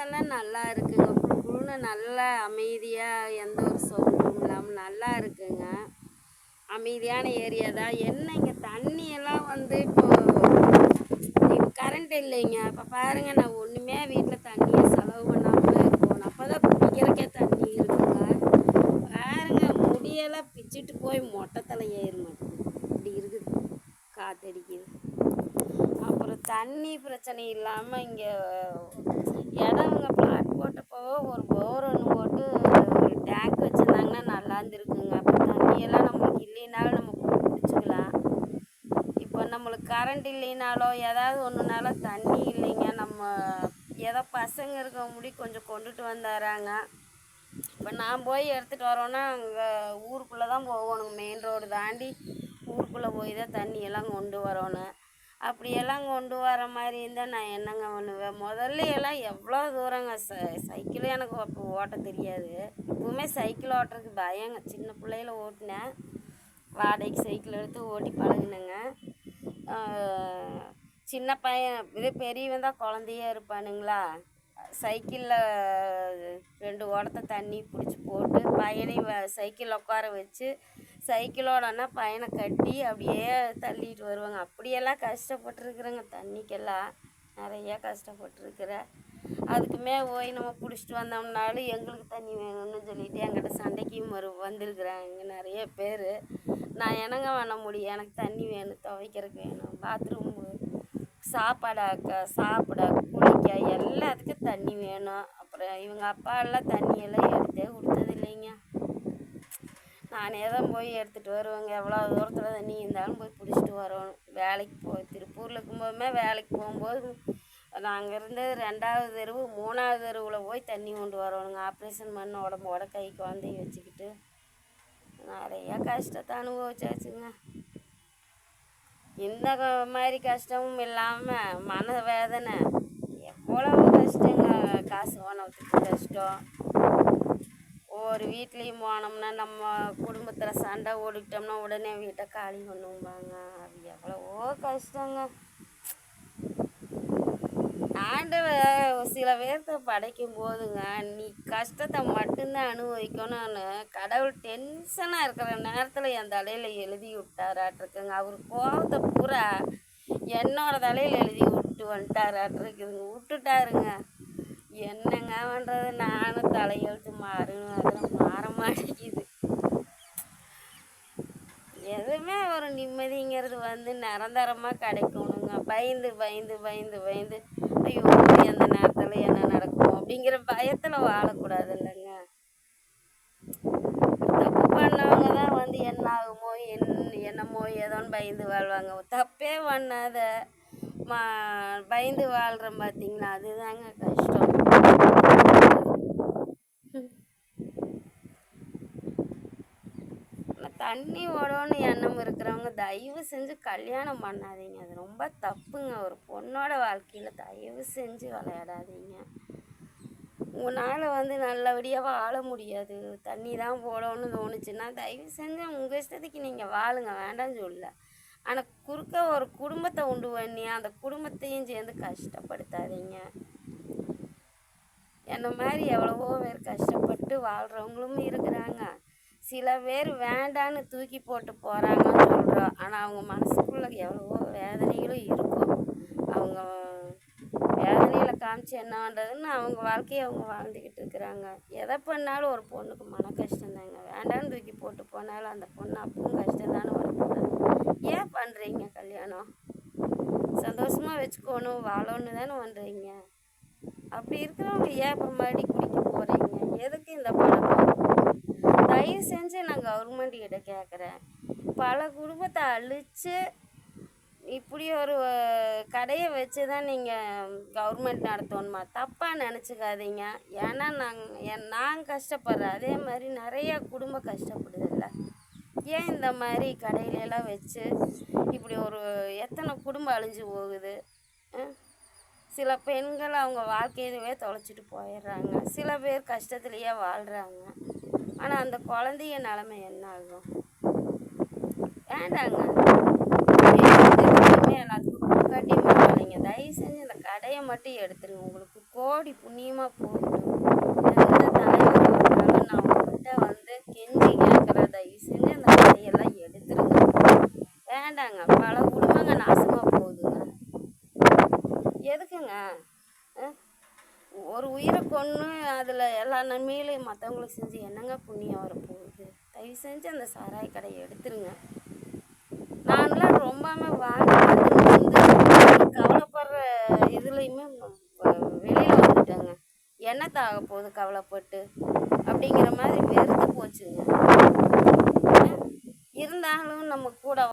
காத்தெல்லாம் நல்லா இருக்குங்க. குளு நல்லா அமைதியாக எந்த ஒரு சவுண்டும் இல்லாமல் நல்லா இருக்குங்க. அமைதியான ஏரியா தான். என்ன இங்கே தண்ணியெல்லாம் வந்து இப்போ கரண்ட் இல்லைங்க. இப்போ பாருங்க நான் ஒன்றுமே வீட்டில் தண்ணியை செலவு பண்ணாமல் இருக்கணும் அப்போ தான் குடிக்கிறக்கே தண்ணி இருக்குங்க. பாருங்க முடியெல்லாம் பிச்சுட்டு போய் மொட்டை தலை ஏற மாட்டேங்குது இப்படி இருக்குது. காத்தடிக்குது அப்புறம் தண்ணி பிரச்சனை இல்லாமல் இங்கே இடம் பிளாட் போட்டப்போ ஒரு போர் ஒன்று போட்டு ஒரு டேங்க் வச்சுருந்தாங்கன்னா நல்லா இருந்திருக்குங்க அப்போ தண்ணியெல்லாம் நம்மளுக்கு இல்லைனாலும் நம்ம போய் பிடிச்சிக்கலாம் இப்போ நம்மளுக்கு கரண்ட் இல்லைனாலோ ஏதாவது ஒன்றுனாலும் தண்ணி இல்லைங்க. நம்ம ஏதோ பசங்க இருக்க முடி கொஞ்சம் கொண்டுட்டு வந்தாராங்க. இப்போ நான் போய் எடுத்துகிட்டு வரோன்னா அங்கே ஊருக்குள்ளே தான் போகணுங்க மெயின் ரோடு தாண்டி ஊருக்குள்ளே போய் தான் தண்ணி எல்லாம் கொண்டு வரணும். அப்படியெல்லாம் கொண்டு வர மாதிரி இருந்தால் நான் என்னங்க பண்ணுவேன்? முதல்ல எல்லாம் எவ்வளோ தூரங்க? ச சைக்கிளும் எனக்கு அப்போ ஓட்ட தெரியாது. இப்போவுமே சைக்கிள் ஓட்டுறதுக்கு பயங்க. சின்ன பிள்ளையில ஓட்டினேன். வாடகைக்கு சைக்கிள் எடுத்து ஓட்டி பழகினேங்க. சின்ன பையன் இதே பெரியவன் தான் குழந்தையா இருப்பானுங்களா? சைக்கிளில் ரெண்டு ஓடத்தை தண்ணி பிடிச்சி போட்டு பையனையும் வ- சைக்கிளில் உட்கார வச்சு சைக்கிளோடனா பையனை கட்டி அப்படியே தள்ளிட்டு வருவாங்க. அப்படியெல்லாம் கஷ்டப்பட்டுருக்குறேங்க. தண்ணிக்கெல்லாம் நிறையா கஷ்டப்பட்டுருக்குறேன். அதுக்குமே போய் நம்ம பிடிச்சிட்டு வந்தோம்னாலும் எங்களுக்கு தண்ணி வேணும்னு சொல்லிட்டு என்கிட்ட சண்டைக்கும் வரு வந்திருக்குறாங்க. நிறைய பேர். நான் என்னங்க பண்ண முடியும்? எனக்கு தண்ணி வேணும் துவைக்கிறதுக்கு வேணும் பாத்ரூம் சாப்பாடாக்க சாப்பிட குளிக்க எல்லாத்துக்கும் தண்ணி வேணும். அப்புறம் இவங்க அப்பா எல்லாம் தண்ணியெல்லாம் எடுத்தே கொடுத்தது இல்லைங்க. நானே தான் போய் எடுத்துகிட்டு வருவேங்க. எவ்வளோ தூரத்தில் தண்ணி இருந்தாலும் போய் பிடிச்சிட்டு வரணும் வேலைக்கு போய் திருப்பூரில் இருக்கும்போதுமே வேலைக்கு போகும்போது நாங்கள் இருந்து ரெண்டாவது தெருவு மூணாவது தெருவில் போய் தண்ணி கொண்டு வரணுங்க. ஆப்ரேஷன் பண்ண உடம்போட கை குழந்தைய வச்சுக்கிட்டு நிறையா கஷ்டத்தை அனுபவிச்சாச்சுங்க. இந்த மாதிரி கஷ்டமும் இல்லாமல் மன வேதனை எவ்வளவு கஷ்டங்க. காசு பணத்துக்கு கஷ்டம். ஒவ்வொரு வீட்லேயும் போனோம்னா நம்ம குடும்பத்தில் சண்டை ஓடிட்டோம்னா உடனே வீட்டை காலி பண்ணுவாங்க அது எவ்வளவோ கஷ்டங்க. சில பேர்த்த படைக்கும் போதுங்க நீ கஷ்டத்தை மட்டும்தான் அனுபவிக்கணும்னு கடவுள் டென்ஷனாக இருக்கிற நேரத்தில் என் தலையில் எழுதி விட்டாராட்டிருக்குங்க. அவர் கோபத்தை பூரா என்னோட தலையில் எழுதி விட்டு வந்துட்டாராட்டிருக்குதுங்க. விட்டுட்டாருங்க. என்னங்க பண்ணுறது நானும் தலையெழுத்து மாறணும் அதெல்லாம் மாற மாட்டேங்குது. எதுவுமே ஒரு நிம்மதிங்கிறது வந்து நிரந்தரமாக கிடைக்கணுங்க. பயந்து பயந்து பயந்து பயந்து. ஐயோ எந்த நேரம் அப்படிங்கிற பயத்தில் வாழக்கூடாது இல்லைங்க தப்பு பண்ணவங்க தான் வந்து என்ன ஆகுமோ என் என்னமோ ஏதோன்னு பயந்து வாழ்வாங்க. தப்பே பண்ணாத மா பயந்து வாழ்கிறோம் பார்த்தீங்களா அதுதாங்க கஷ்டம். தண்ணி ஓடணும்னு எண்ணம் இருக்கிறவங்க தயவு செஞ்சு கல்யாணம் பண்ணாதீங்க. அது ரொம்ப தப்புங்க. ஒரு பொண்ணோட வாழ்க்கையில் தயவு செஞ்சு விளையாடாதீங்க. உன்னால் வந்து நல்லபடியாக வாழ முடியாது. தண்ணி தான் போடணும்னு தோணுச்சுன்னா தயவு செஞ்சு உங்கள் இஷ்டத்துக்கு நீங்கள் வாழுங்க. வேண்டாம்னு சொல்லலை ஆனால் குறுக்க ஒரு குடும்பத்தை உண்டு பண்ணி அந்த குடும்பத்தையும் சேர்ந்து கஷ்டப்படுத்தாதீங்க. என்ன மாதிரி எவ்வளவோ பேர் கஷ்டப்பட்டு வாழ்கிறவங்களும் இருக்கிறாங்க. சில பேர் வேண்டான்னு தூக்கி போட்டு போகிறாங்கன்னு சொல்கிறோம் ஆனால் அவங்க மனசுக்குள்ளே எவ்வளவோ வேதனைகளும் இருக்கும். அவங்க வேதனையில் காமிச்சு என்ன பண்ணுறதுன்னு அவங்க வாழ்க்கையை அவங்க வாழ்ந்துக்கிட்டு இருக்கிறாங்க. எதை பண்ணாலும் ஒரு பொண்ணுக்கு மன கஷ்டம் தாங்க வேண்டாம்னு தூக்கி போட்டு போனாலும் அந்த பொண்ணு அப்பவும் கஷ்டம் தானே வரக்கூடாது ஏன் பண்ணுறீங்க கல்யாணம்? சந்தோஷமாக வச்சுக்கணும் வாழணும் தானே பண்ணுறீங்க அப்படி இருக்கிறவங்க ஏன் அப்புறம் மறுபடி குடிக்க போகிறீங்க எதுக்கு இந்த பழக்கம்? தயவு செஞ்சு நான் கவர்மெண்ட் கிட்ட கேட்குறேன் பல குடும்பத்தை அழித்து இப்படி ஒரு கடையை வச்சு தான் நீங்கள் கவர்மெண்ட் நடத்தணுமா? தப்பாக நினச்சிக்காதீங்க. ஏன்னா நாங்கள் என் நான் கஷ்டப்படுறேன். அதே மாதிரி நிறையா குடும்பம் கஷ்டப்படுதில்ல. ஏன் இந்த மாதிரி கடையில எல்லாம் வச்சு இப்படி ஒரு எத்தனை குடும்பம் அழிஞ்சு போகுது? சில பெண்கள் அவங்க வாழ்க்கையவே தொலைச்சிட்டு போயிடுறாங்க. சில பேர் கஷ்டத்துலேயே வாழ்கிறாங்க ஆனால் அந்த குழந்தைய நிலமை என்ன ஆகும் வேண்டாங்க எல்லாத்துக்கும் காட்டி மாறாதீங்க தயவு செஞ்சு அந்த கடையை மட்டும் எடுத்துருங்க. உங்களுக்கு கோடி புண்ணியமாக போகட்டும். எந்த தலைவர் நான் உங்கள்கிட்ட வந்து கெஞ்சி கேட்குற தயவு செஞ்சு அந்த கடையெல்லாம் எடுத்துருங்க. வேண்டாங்க. பல குடும்பங்க நாசமாக போகுதுங்க. எதுக்குங்க? ஒரு உயிரை கொன்று அதில் எல்லா நன்மையிலையும் மற்றவங்களுக்கு செஞ்சு என்னங்க புண்ணியம் வரப்போகுது? தயவு செஞ்சு அந்த சாராய கடையை எடுத்துருங்க. நான்லாம் ரொம்ப வாங்கி கவலைப்படுற இதுலேயுமே வெளியில் வந்துட்டேங்க. என்னத்த ஆக போகுது கவலைப்பட்டு? அப்படிங்கிற மாதிரி வெறுத்து போச்சுங்க. இருந்தாலும் நம்ம கூட